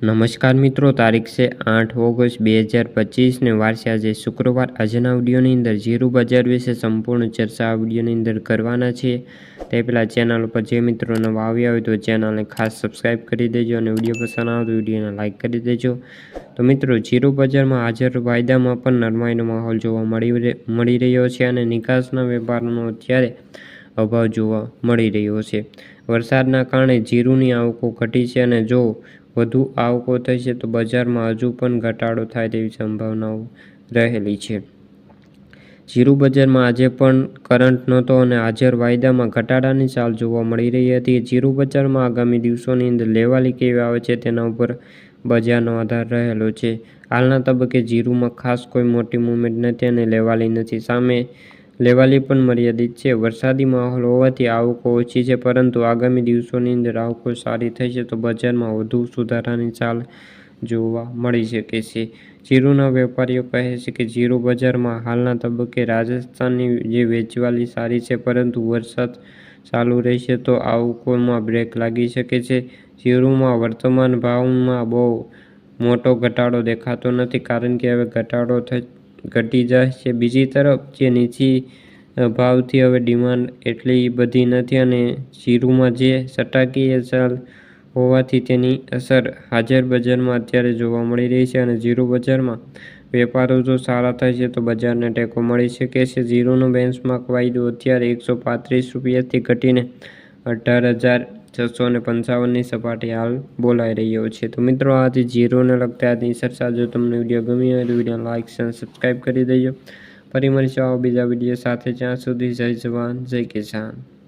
નમસ્કાર મિત્રો, તારીખ છે આઠ ઓગસ્ટ બે હજાર પચીસને વારસે આજે શુક્રવાર. આજના વિડીયોની અંદર જીરું બજાર વિશે સંપૂર્ણ ચર્ચા આ વિડીયોની અંદર કરવાના છે તે પહેલાં ચેનલ ઉપર જે મિત્રો નવા આવ્યા હોય તો ચેનલને ખાસ સબસ્ક્રાઈબ કરી દેજો અને વીડિયો પસંદ આવે તો વિડીયોને લાઇક કરી દેજો. તો મિત્રો જીરું બજારમાં હાજર વાયદામાં પણ નરમાઈનો માહોલ જોવા મળી મળી રહ્યો છે અને નિકાસના વેપારનો અત્યારે અભાવ જોવા મળી રહ્યો છે. વરસાદના કારણે જીરુની આવકો ઘટી છે અને જો વધુ આવકો થશે તો બજારમાં હજુ પણ ઘટાડો થાય તેવી સંભાવનાઓ રહેલી છે. જીરું બજારમાં આજે પણ કરંટ નહોતો અને હાજર વાયદામાં ઘટાડાની ચાલ જોવા મળી રહી હતી. જીરું બજારમાં આગામી દિવસોની અંદર લેવાલી કેવી આવે છે તેના ઉપર બજારનો આધાર રહેલો છે. હાલના તબક્કે જીરુમાં ખાસ કોઈ મોટી મૂવમેન્ટ નથી અને લેવાલી નથી. સામે લેવાલી પણ મર્યાદિત છે. વરસાદી માહોલ હોવાથી આવકો ઓછી છે, પરંતુ આગામી દિવસોની અંદર આવકો સારી થશે તો બજારમાં વધુ સુધારાની ચાલ જોવા મળી શકે છે. જીરુના વેપારીઓ કહે છે કે જીરુ બજારમાં હાલના તબક્કે રાજસ્થાનની જે વેચવાલી સારી છે, પરંતુ વરસાદ ચાલુ રહેશે તો આવકોમાં બ્રેક લાગી શકે છે. જીરુમાં વર્તમાન ભાવમાં બહુ મોટો ઘટાડો દેખાતો નથી કારણ કે હવે ઘટાડો થ ઘટી જાય છે બીજી તરફ જે નીચી ભાવથી હવે ડિમાન્ડ એટલી બધી નથી અને જીરુમાં જે સટાકીય ચાલ હોવાથી તેની અસર હાજર બજારમાં અત્યારે જોવા મળી રહી છે અને જીરું બજારમાં વેપારો જો સારા થશે તો બજારને ટેકો મળી શકે છે. જીરુનો બેન્ચમાર્ક વાયદો અત્યારે એકસો પાંત્રીસ રૂપિયાથી ઘટીને અઢાર હજાર છસો ને પંચાવનની સપાટી હાલ બોલાઈ રહ્યો છે. તો મિત્રો આજે જીરોને લગતા આજની ચર્ચા જો તમને વીડિયો ગમી હોય તો વીડિયો લાઇક અને સબસ્ક્રાઈબ કરી દેજો. ફરી મળીશું આવો બીજા વીડિયો સાથે. જ્યાં સુધી જય જવાન, જય કિસાન.